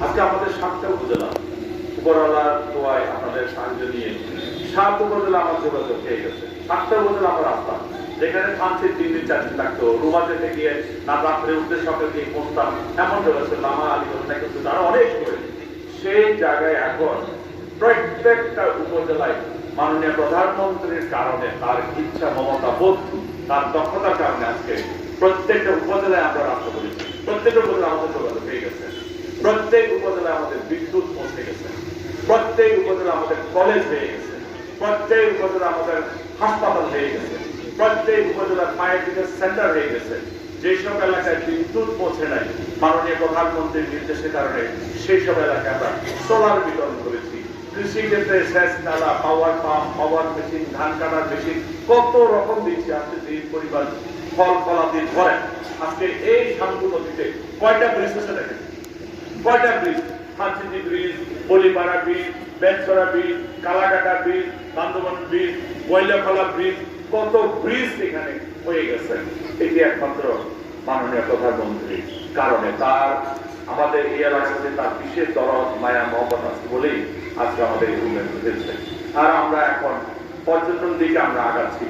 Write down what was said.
আজকে আমাদের সাতটা উপজেলা। উপরওয়ালার সাহায্য নিয়ে সাত উপজেলা উপজেলা সেই জায়গায় এখন প্রত্যেকটা উপজেলায় মাননীয় প্রধানমন্ত্রীর কারণে তার ইচ্ছা, মমতা, বোধ, তার দক্ষতার কারণে আজকে প্রত্যেকটা উপজেলায় আমরা রাস্তা করেছি। প্রত্যেকটা উপজেলায় আমাদের গেছে। প্রত্যেক উপজেলায় আমাদের বিদ্যুৎ পৌঁছে গেছে। প্রত্যেক উপজেলা আমাদের কলেজ হয়ে গেছে। প্রত্যেক উপজেলা আমাদের হাসপাতাল হয়ে গেছে। প্রত্যেক উপজেলার দিকে সেন্টার হয়ে গেছে। যেসব এলাকায় বিদ্যুৎ পৌঁছে নাই, মাননীয় প্রধানমন্ত্রীর নির্দেশের কারণে সেই সব এলাকায় আমরা সোলার বিতরণ করেছি। কৃষি ক্ষেত্রে সেচ, নালা পাওয়ার পাম্প পাওয়ার মেশিন ধান কাটার মেশিন কত রকম দিচ্ছে আজকে যে পরিবার ফল ফলাদি ধরে। আজকে এই শান্ত নদীতে কয়টা ব্রিজ আছে দেখেন? কয়টা bridge? Hanchiti bridge, Balipara bridge Benchpara bridge Kalakata bridge, Bandarban bridge Boilakhla bridge, কত ব্রিজ এখানে হয়ে গেছে। এটি একমাত্র মাননীয় প্রধানমন্ত্রীর কারণে তার, আমাদের এই এলাকাতে তার বিশেষ দরদ, মায়া, মহব্বত আছে বলেই আজকে আমাদের উন্নয়ন হয়েছে আর আমরা এখন পর্যটন দিকে আমরা আগাচ্ছি।